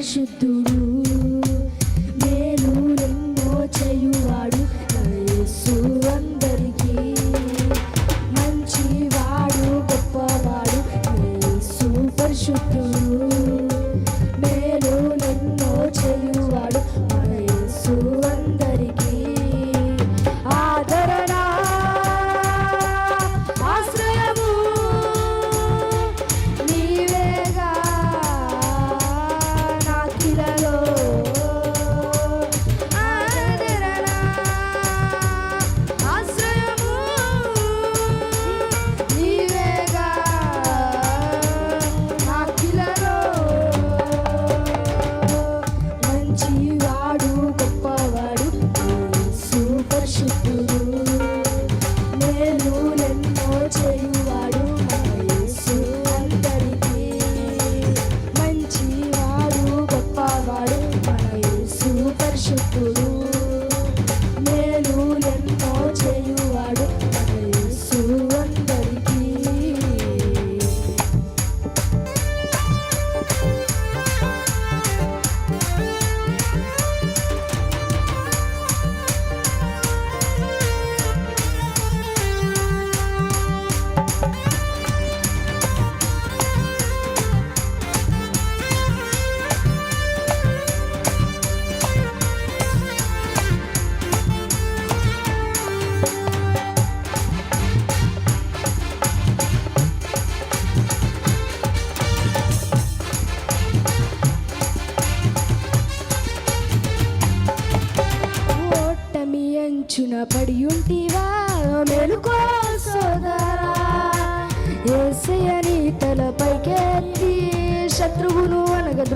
పరిశుద్ధుడు.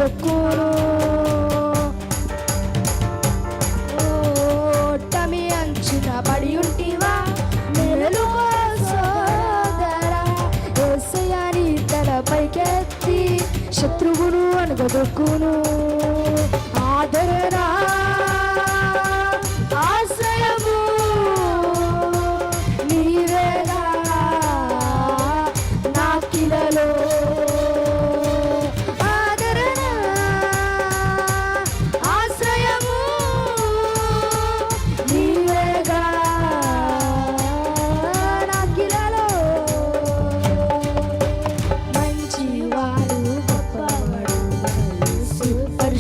అనగద్రొక్కును ఓటమి అంచున పడి ఉంటివా? మెలుకో సోదరా ఏసయని తలపైకెత్తి శత్రువును అనగదొక్కును. ఆదరణ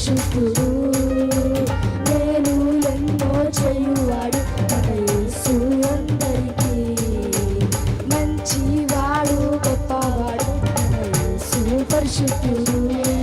పరిశుద్ధుడు నేను ఎన్నో చేయువాడు మన యేసు అందరికీ. మంచివాడు గొప్పవాడు మన యేసు పరిశుద్ధుడు.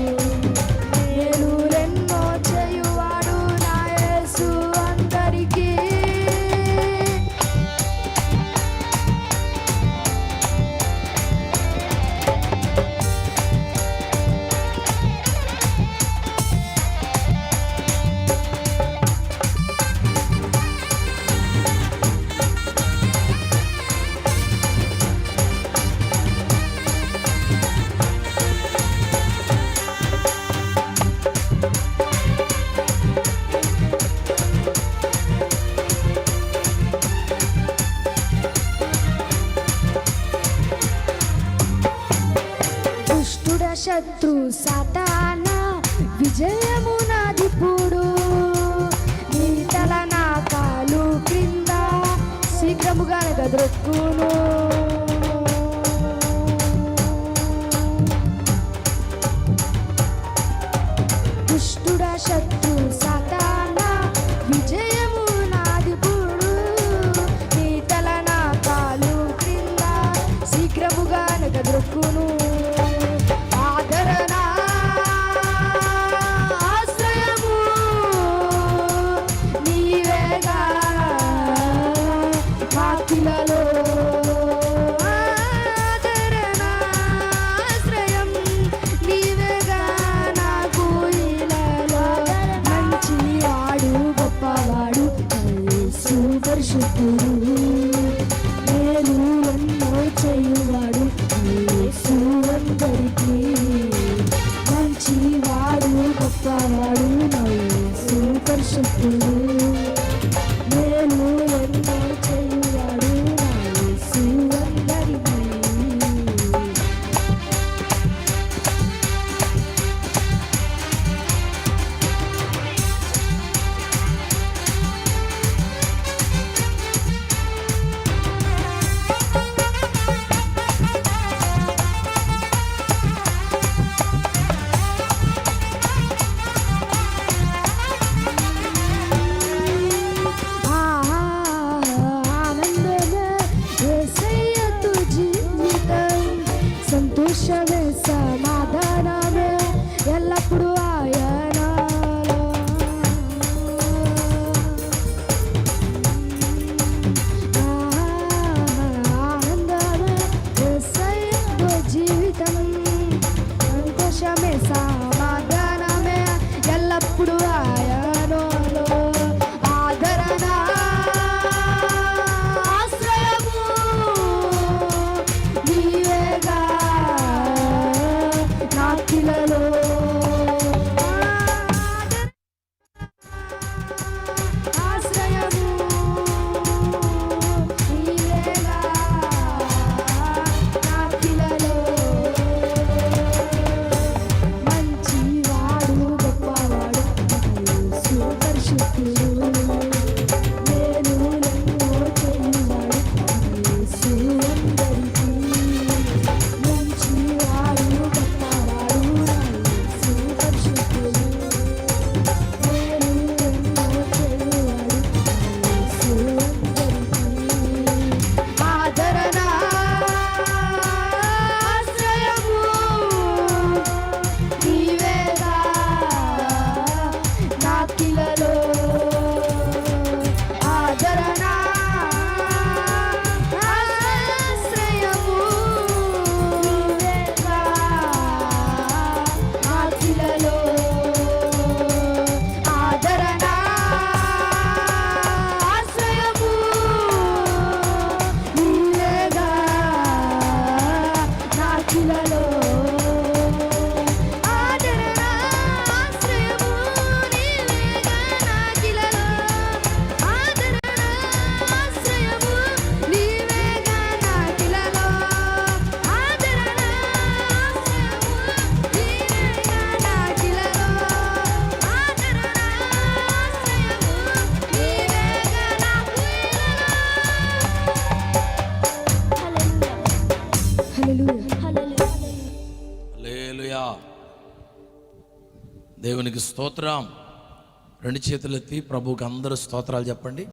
శత్రు సతాన విజయము నాదిప్పుడు నీ తల నా కాలు క్రింద శీఘ్రముగా గద్రొక్కును దుష్టుడ శత్రు సతాన విజయము నాదిప్పుడు నీ తల నా కాలు క్రింద శీఘ్రముగా గద్రొక్కును దేవునికి స్తోత్రం. రెండు చేతులెత్తి ప్రభువుకి అందరూ స్తోత్రాలు చెప్పండి.